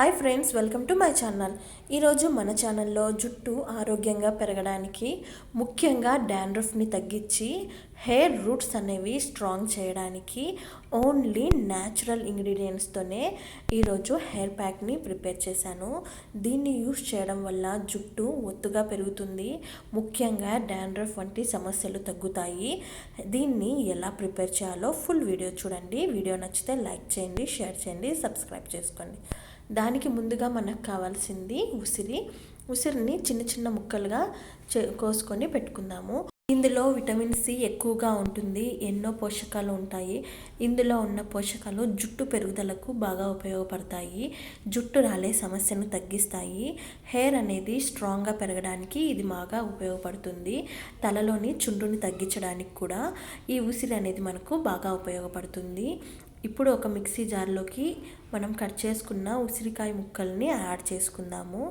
Hi friends welcome to my channel. ఈరోజు మన ఛానల్లో జుట్టు ఆరోగ్యంగా పెరగడానికి ముఖ్యంగా డాండ్రఫ్ని తగ్గించి హెయిర్ రూట్స్ అనేవి స్ట్రాంగ్ చేయడానికి ఓన్లీ న్యాచురల్ ఇంగ్రీడియంట్స్తోనే ఈరోజు హెయిర్ ప్యాక్ని ప్రిపేర్ చేశాను. దీన్ని యూస్ చేయడం వల్ల జుట్టు ఒత్తుగా పెరుగుతుంది. ముఖ్యంగా డాండ్రఫ్ వంటి సమస్యలు తగ్గుతాయి. దీన్ని ఎలా ప్రిపేర్ చేయాలో ఫుల్ వీడియో చూడండి. వీడియో నచ్చితే లైక్ చేయండి షేర్ చేయండి సబ్స్క్రైబ్ చేసుకోండి. దానికి ముందుగా మనకు కావాల్సింది ఉసిరి. ఉసిరిని చిన్న చిన్న ముక్కలుగా కోసుకొని పెట్టుకుందాము. ఇందులో విటమిన్ సి ఎక్కువగా ఉంటుంది. ఎన్నో పోషకాలు ఉంటాయి. ఇందులో ఉన్న పోషకాలు జుట్టు పెరుగుదలకు బాగా ఉపయోగపడతాయి. జుట్టు రాలే సమస్యను తగ్గిస్తాయి. హెయిర్ అనేది స్ట్రాంగ్గా పెరగడానికి ఇది బాగా ఉపయోగపడుతుంది. తలలోని చుండుని తగ్గించడానికి కూడా ఈ ఉసిరి అనేది మనకు బాగా ఉపయోగపడుతుంది. ఇప్పుడు ఒక మిక్సీ జార్లోకి మనం కట్ చేసుకున్న ఉసిరికాయ ముక్కల్ని యాడ్ చేసుకుందాము.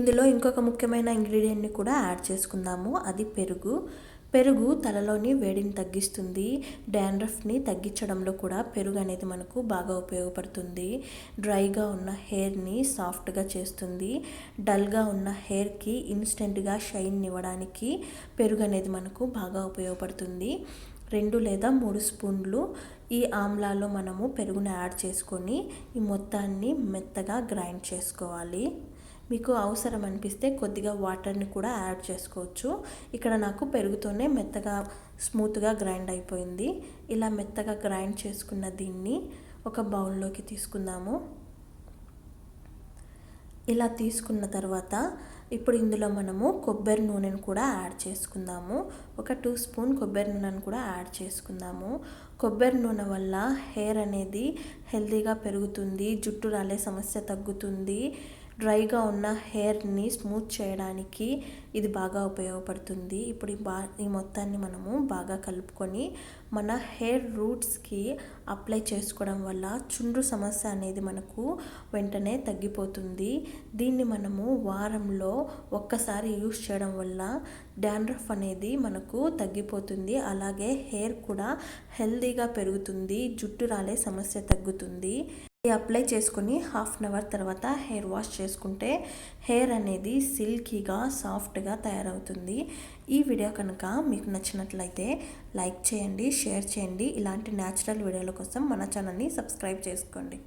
ఇందులో ఇంకొక ముఖ్యమైన ఇంగ్రీడియంట్ని కూడా యాడ్ చేసుకుందాము. అది పెరుగు. పెరుగు తలలోని వేడిని తగ్గిస్తుంది. డాండ్రఫ్ని తగ్గించడంలో కూడా పెరుగు అనేది మనకు బాగా ఉపయోగపడుతుంది. డ్రైగా ఉన్న హెయిర్ని సాఫ్ట్గా చేస్తుంది. డల్గా ఉన్న హెయిర్కి ఇన్స్టెంట్గా షైన్ ఇవ్వడానికి పెరుగు అనేది మనకు బాగా ఉపయోగపడుతుంది. రెండు లేదా మూడు స్పూన్లు ఈ ఆమ్లాలో మనము పెరుగును యాడ్ చేసుకొని ఈ మొత్తాన్ని మెత్తగా గ్రైండ్ చేసుకోవాలి. మీకు అవసరం అనిపిస్తే కొద్దిగా వాటర్ని కూడా యాడ్ చేసుకోవచ్చు. ఇక్కడ నాకు పెరుగుతోనే మెత్తగా స్మూత్గా గ్రైండ్ అయిపోయింది. ఇలా మెత్తగా గ్రైండ్ చేసుకున్న దీన్ని ఒక బౌల్లోకి తీసుకుందాము. ఇలా తీసుకున్న తర్వాత ఇప్పుడు ఇందులో మనము కొబ్బరి నూనెను కూడా యాడ్ చేసుకుందాము. ఒక టూ స్పూన్ కొబ్బరి నూనెను కూడా యాడ్ చేసుకుందాము. కొబ్బరి నూనె వల్ల హెయిర్ అనేది హెల్తీగా పెరుగుతుంది జుట్టు రాలే సమస్య తగ్గుతుంది. డ్రైగా ఉన్న హెయిర్ని స్మూత్ చేయడానికి ఇది బాగా ఉపయోగపడుతుంది. ఇప్పుడు ఈ బా ఈ మొత్తాన్ని మనము బాగా కలుపుకొని మన హెయిర్ రూట్స్కి అప్లై చేసుకోవడం వల్ల చుండ్రు సమస్య అనేది మనకు వెంటనే తగ్గిపోతుంది. దీన్ని మనము వారంలో ఒక్కసారి యూస్ చేయడం వల్ల డాండ్రఫ్ అనేది మనకు తగ్గిపోతుంది. అలాగే హెయిర్ కూడా హెల్దీగా పెరుగుతుంది జుట్టు రాలే సమస్య తగ్గుతుంది. అప్లై చేసుకుని హాఫ్ అన్ అవర్ తర్వాత హెయిర్ వాష్ చేసుకుంటే హెయిర్ అనేది సిల్కీగా సాఫ్ట్గా తయారవుతుంది. ఈ వీడియో కనుక మీకు నచ్చినట్లయితే లైక్ చేయండి షేర్ చేయండి. ఇలాంటి న్యాచురల్ వీడియోల కోసం మన ఛానల్ని సబ్స్క్రైబ్ చేసుకోండి.